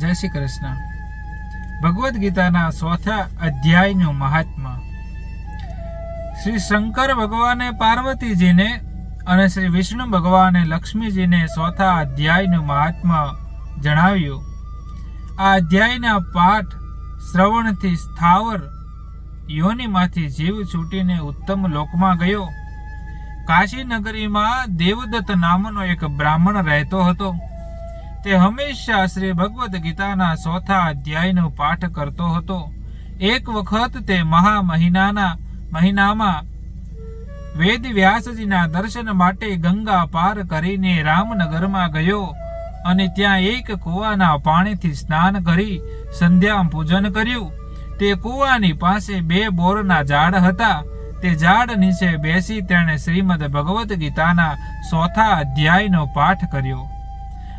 જય શ્રી કૃષ્ણ. ભગવદ્ ગીતાના ચોથા અધ્યાયનું મહાત્મા. શ્રી શંકર ભગવાને પાર્વતીજીને અને શ્રી વિષ્ણુ ભગવાને લક્ષ્મીજીને ચોથા અધ્યાયનું મહાત્મા જણાવ્યું. આ અધ્યાયના પાઠ શ્રવણથી સ્થાવર યોનિમાંથી જીવ છૂટીને ઉત્તમ લોકમાં ગયો. કાશી નગરીમાં દેવદત્ત નામનો એક બ્રાહ્મણ રહેતો હતો. તે હંમેશા શ્રી ભગવદ્ ગીતાના ચોથા અધ્યાયનો પાઠ કરતો હતો. એક વખત તે મહા મહિનાના મહિનામાં વેદ વ્યાસજીના દર્શન માટે ગંગા પાર કરીને રામનગરમાં ગયો અને ત્યાં એક કૂવાના પાણીથી સ્નાન કરી સંધ્યા પૂજન કર્યું. તે કૂવાની પાસે બે બોરના ઝાડ હતા. તે ઝાડ નીચે બેસી તેણે શ્રીમદ ભગવદ્ ગીતાના ચોથા અધ્યાયનો પાઠ કર્યો.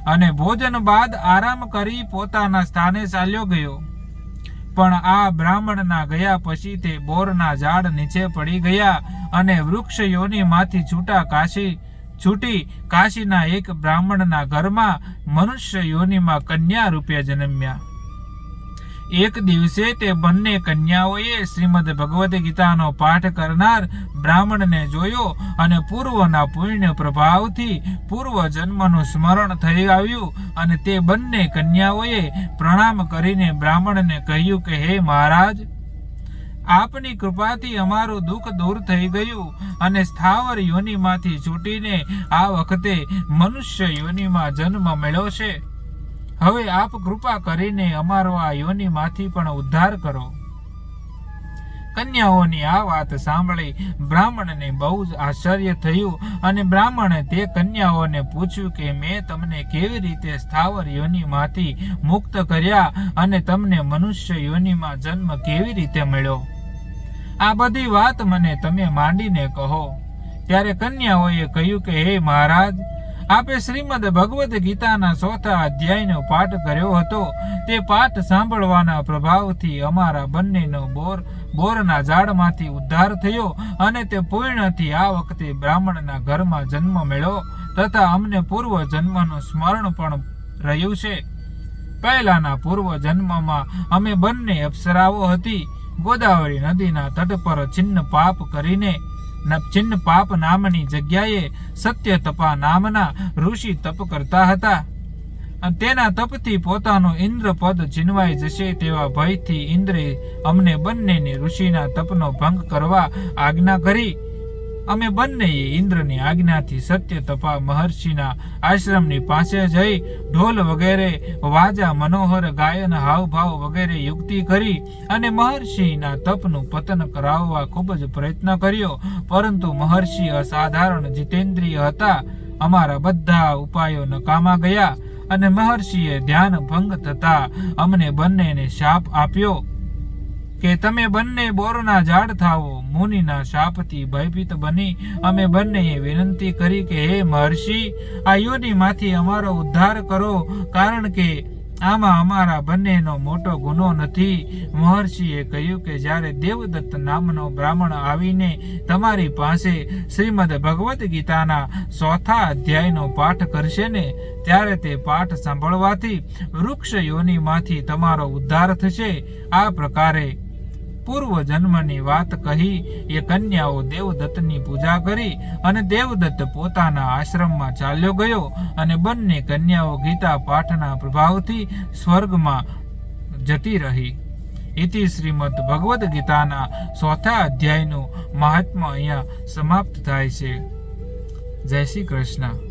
અને ભોજન બાદ આરામ કરી પોતાના સ્થાને ચાલ્યો ગયો. પણ આ બ્રાહ્મણના ગયા પછી તે બોરના ઝાડ નીચે પડી ગયા અને વૃક્ષ યોનીમાંથી છૂટા કાશી, છૂટી કાશીના એક બ્રાહ્મણના ઘરમાં મનુષ્ય યોનીમાં કન્યા રૂપે જન્મ્યા. એક દિવસે તે બંને કન્યાઓએ શ્રીમદ ભગવદ્ ગીતાનો પાઠ કરનાર બ્રાહ્મણને જોયો અને પૂર્વના પુણ્ય પ્રભાવથી પૂર્વ જન્મનું સ્મરણ થઈ આવ્યું અને તે બંને કન્યાઓએ પ્રણામ કરીને બ્રાહ્મણને કહ્યું કે, હે મહારાજ, આપની કૃપાથી અમારું દુઃખ દૂર થઈ ગયું અને સ્થાવર યોનિમાંથી છૂટીને આ વખતે મનુષ્ય યોનિમાં જન્મ મળ્યો છે. હવે આપ કૃપા કરીને અમારો આ યોનિમાંથી પણ ઉદ્ધાર કરો. કન્યાઓની આ વાત સાંભળી બ્રાહ્મણને બહુ જ આશ્ચર્ય થયું અને બ્રાહ્મણે તે કન્યાઓને પૂછ્યું કે મેં તમને કેવી રીતે સ્થાવર યોનિમાંથી મુક્ત કર્યા અને તમને મનુષ્ય યોનિમાં જન્મ કેવી રીતે મળ્યો? આ બધી વાત મને તમે માંડીને કહો. ત્યારે કન્યાઓએ કહ્યું કે, હે મહારાજ આપે શ્રીમદ ભગવદ્ ગીતાના ચોથા અધ્યાયનો પાઠ કર્યો હતો. તે પાઠ સાંભળવાના પ્રભાવથી અમારા બંનેનો બોર, બોરના ઝાડમાંથી ઉદ્ધાર થયો અને તે પૂર્ણથી આ વખતે બ્રાહ્મણના ઘરમાં જન્મ મેળ્યો તથા અમને પૂર્વ જન્મનું સ્મરણ પણ રહ્યું છે. પહેલાના પૂર્વ જન્મમાં અમે બંને અપ્સરાઓ હતી. ગોદાવરી નદીના તટ પર છિન્ન પાપ કરીને ચિન્ન પાપ નામની જગ્યાએ સત્ય તપા નામના ઋષિ તપ કરતા હતા. તેના તપથી પોતાનું ઇન્દ્ર પદ છીનવાઈ જશે તેવા ભયથી ઇન્દ્રે અમને બંનેને ઋષિના તપનો ભંગ કરવા આજ્ઞા કરી. અમે બંનેએ ઇન્દ્રની આજ્ઞાથી સત્ય તપા મહર્ષિના આશ્રમની પાસે જઈ ઢોલ વગેરે, વાજા, મનોહર, ગાયન, હાવભાવ વગેરે યુક્તિ કરી અને મહર્ષિના તપનું પતન કરાવવા ખૂબ જ પ્રયત્ન કર્યો. પરંતુ મહર્ષિ અસાધારણ જીતેન્દ્રિય હતા. અમારા બધા ઉપાયો નકામા ગયા અને મહર્ષિએ ધ્યાન ભંગ થતા અમને બંનેને શાપ આપ્યો. કે તમે બંને બોરના ઝાડ થાવો મુનિના શાપથી ભયભીત બની અમે બંનેએ વિનંતી કરી કે, હે મહર્ષિ, આ યોનિમાંથી અમારો ઉદ્ધાર કરો, કારણ કે આમાં અમારા બંનેનો મોટો ગુનો નથી. મહર્ષિએ કહ્યું કે, જ્યારે દેવદત્ત નામનો બ્રાહ્મણ આવીને તમારી પાસે શ્રીમદ ભગવદ્ ગીતાના ચોથા અધ્યાયનો પાઠ કરશે ને, ત્યારે તે પાઠ સાંભળવાથી વૃક્ષ યોનીમાંથી તમારો ઉદ્ધાર થશે. આ પ્રકારે પૂર્વ જન્મની વાત કહી, એ કન્યાઓ દેવદત્તની પૂજા કરી અને દેવદત્ત પોતાના આશ્રમમાં ચાલ્યો ગયો અને બંને કન્યાઓ ગીતા પાઠના પ્રભાવથી સ્વર્ગમાં જતી રહી. ઇતિ શ્રીમદ ભગવદ્ ગીતાના ચોથા અધ્યાયનું મહાત્મા અહીંયા સમાપ્ત થાય છે. જય શ્રી કૃષ્ણ.